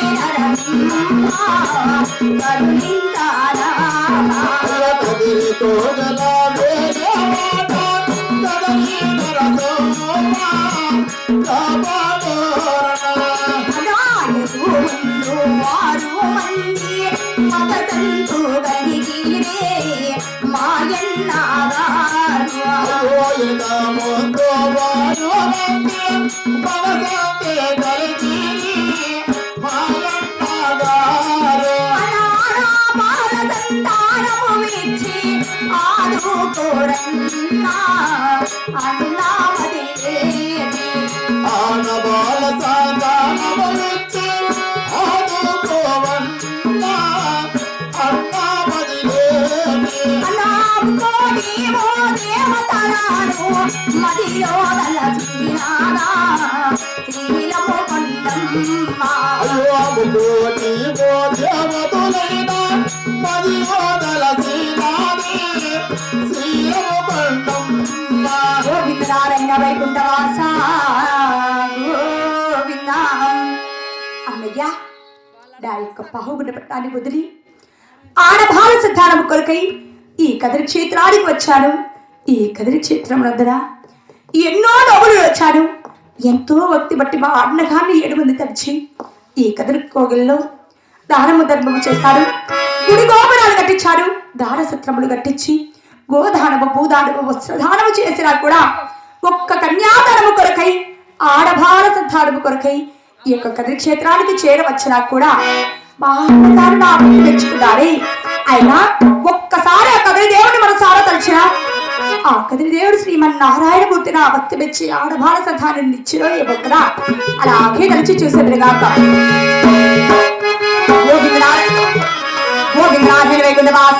కదలి నరసింహ కరుణించారావా కొండమ్మ గోవిందనారాయణ వైకుంఠవాస గోవింద నా యొక్క పట్టాన్ని వదిలి ఆడభాల సిద్ధానం కొరకై ఈ కదిరి క్షేత్రానికి వచ్చాను ఈ కదిరి క్షేత్రం వద్దన ఎన్నో నవ్వులు వచ్చాడు ఎంతో భక్తి బట్టి మా అన్నగాన్ని ఏడు మంది తడిచి ఈ కదిరి కోగిల్లో దానము ధర్మము చేశారు గుడి గోపురాలు కట్టించారు దాన సత్రములు కట్టించి గోదానము భూదానము వస్త్రదానము చేసినా కూడా ఒక్క కన్యాదానము కొరకై ఆడభారత సద్దానము కొరకై ఈ యొక్క కదిరి క్షేత్రానికి చేరవచ్చినా కూడా మా అన్నగారు తెచ్చుకున్నారే అయినా ఒక్కసారి ఆ కదిరి దేవుని మనసారా తలిచినా ఆ కదిరి దేవుడు శ్రీమన్నారాయణమూర్తి నా భక్తి మెచ్చి ఆడభార సధానం ఇచ్చిరో ఏ బొక్కన అలాగే తలిచి చూసేదిగాక గోవిందనాథ్ గోవిందనాథ వైకుంఠ వాస. గోవింద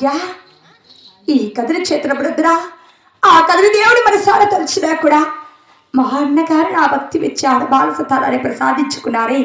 అయ్యా? ఈ కథను చేతనబడుద్దురా ఆ కథను దేవుడు మనసారా తలుచుదా కూడా మా అన్నగారు నా భక్తి విచ్చారు బాలసతాలని ప్రసాదించుకున్నారే.